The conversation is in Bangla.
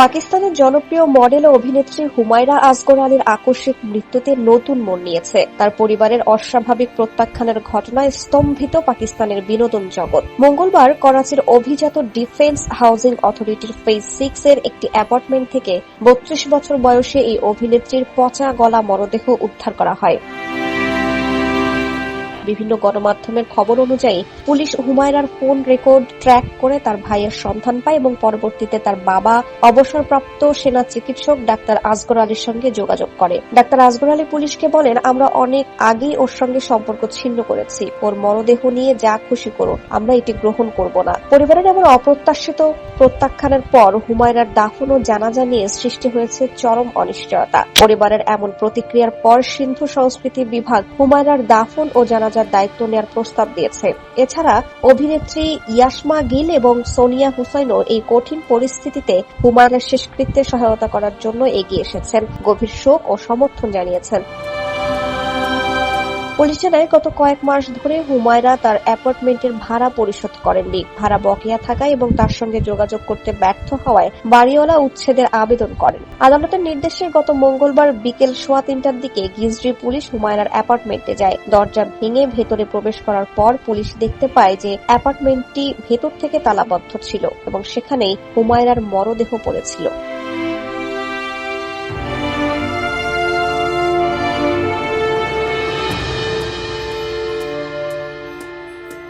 পাকিস্তানের জনপ্রিয় মডেল ও অভিনেত্রী হুমায়রা আসগর আলীর আকস্মিক মৃত্যুতে নতুন মন নিয়েছে। তার পরিবারের অস্বাভাবিক প্রত্যাখ্যানের ঘটনায় স্তম্ভিত পাকিস্তানের বিনোদন জগৎ। মঙ্গলবার করাচির অভিজাত ডিফেন্স হাউজিং অথরিটির ফেজ সিক্স এর একটি অ্যাপার্টমেন্ট থেকে বত্রিশ বছর বয়সে এই অভিনেত্রীর পচা গলা মরদেহ উদ্ধার করা হয়। বিভিন্ন গণমাধ্যমের খবর অনুযায়ী পুলিশ হুমায়রার ফোন রেকর্ড ট্র্যাক করে তার ভাইয়ের সন্ধান পায় এবং পরবর্তীতে তার বাবা, অবসরপ্রাপ্ত সেনা চিকিৎসক ডাক্তার আসগর আলীর সঙ্গে যোগাযোগ করে। ডাক্তার আসগর আলী পুলিশকে বলেন, আমরা অনেক আগেই ওর সঙ্গে সম্পর্ক ছিন্ন করেছি। ওর মরদেহ নিয়ে যা খুশি করুন, আমরা এটি গ্রহণ করব না। পরিবারের এমন অপ্রত্যাশিত প্রত্যাখ্যানের পর হুমায়রার দাফন ও জানাজা নিয়ে সৃষ্টি হয়েছে চরম অনিশ্চয়তা। পরিবারের এমন প্রতিক্রিয়ার পর সিন্ধু সংস্কৃতি বিভাগ হুমায়রার দাফন ও জানাজার দায়িত্ব নেওয়ার প্রস্তাব দিয়েছে। এছাড়া অভিনেত্রী ইয়াসমা গিল এবং সোনিয়া হুসাইনও এই কঠিন পরিস্থিতিতে হুমায়ুনের শেষকৃত্যে সহায়তা করার জন্য এগিয়ে এসেছেন। গভীর শোক ও সমর্থন জানিয়েছেন। পুলিশ জানায়, গত কয়েক মাস ধরে হুমায়রা তার অ্যাপার্টমেন্টের ভাড়া পরিশোধ করেননি। ভাড়া বকেয়া থাকায় এবং তার সঙ্গে যোগাযোগ করতে ব্যর্থ হওয়ায় বাড়িওয়ালা উচ্ছেদের আবেদন করেন। আদালতের নির্দেশে গত মঙ্গলবার বিকেল সোয়া তিনটার দিকে গিজরি পুলিশ হুমায়রার অ্যাপার্টমেন্টে যায়। দরজা ভেঙে ভেতরে প্রবেশ করার পর পুলিশ দেখতে পায় যে অ্যাপার্টমেন্টটি ভেতর থেকে তালাবদ্ধ ছিল এবং সেখানেই হুমায়রার মরদেহ পড়েছিল।